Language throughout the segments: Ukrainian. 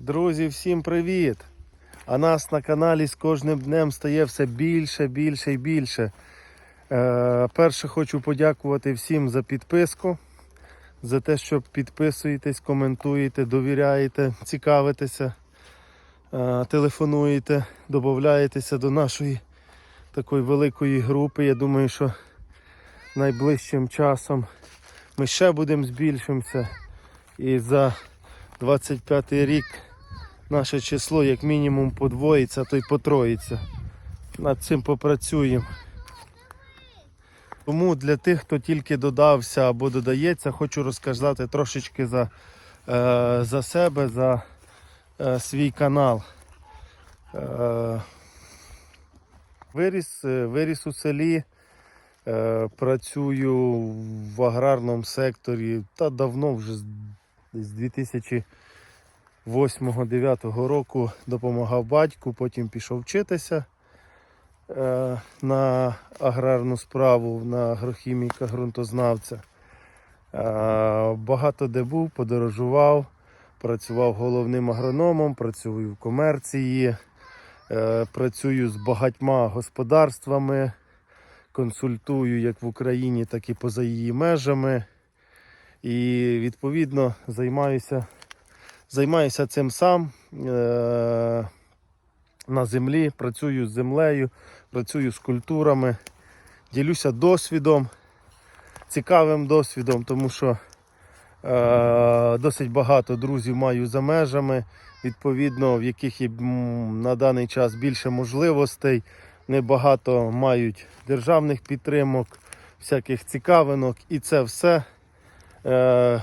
Друзі, всім привіт! А нас на каналі з кожним днем стає все більше, більше і більше. Е, перше хочу подякувати всім за підписку, за те, що підписуєтесь, коментуєте, довіряєте, цікавитеся, е, телефонуєте, додаєтеся до нашої такої великої групи. Я думаю, що найближчим часом ми ще будемо збільшимося. І за 25 рік наше число як мінімум подвоїться, то й потроїться. Над цим попрацюємо. Тому для тих, хто тільки додався або додається, хочу розказати трошечки за е, за себе, за е, свій канал. Е, виріс виріс у селі, працюю в аграрному секторі та давно вже з 2000 8-9 року допомагав батьку, потім пішов вчитися е, на аграрну справу, на агрохіміка ґрунтознавця. Е, багато де був, подорожував, працював головним агрономом, працюю в комерції, е, працюю з багатьма господарствами, консультую як в Україні, так і поза її межами. І відповідно займаюся займаюся цим сам е- на землі, працюю з землею, працюю з культурами, ділюся досвідом, цікавим досвідом, тому що е- досить багато друзів маю за межами, відповідно, в яких є на даний час більше можливостей. Небагато мають державних підтримок, всяких цікавинок, і це все е,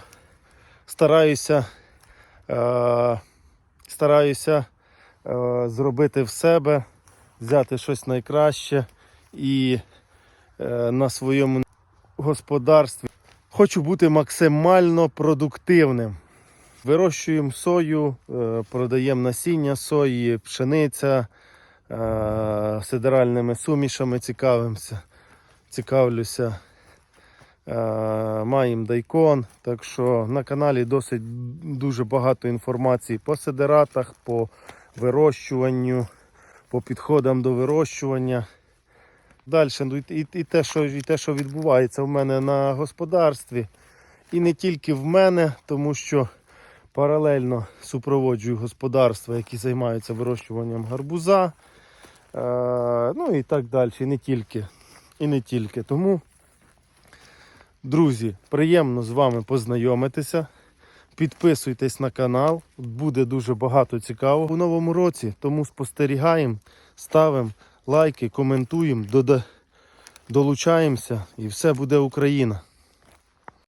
стараюся, стараюся е, зробити в себе, взяти щось найкраще і е, на своєму господарстві. Хочу бути максимально продуктивним. Вирощуємо сою, е, продаємо насіння сої, пшениця, е, сидеральними сумішами цікавимося, цікавлюся. Е, Маємо дайкон, так що на каналі досить дуже багато інформації по сидератах, по вирощуванню, по підходам до вирощування. Далі ну, і, і, те, що, і те, що відбувається в мене на господарстві. І не тільки в мене, тому що паралельно супроводжую господарства, які займаються вирощуванням гарбуза. Е, ну і так далі. І не тільки. І не тільки. Тому. Друзі, приємно з вами познайомитися. Підписуйтесь на канал, буде дуже багато цікавого у новому році. Тому спостерігаємо, ставимо лайки, коментуємо, долучаємося і все буде Україна.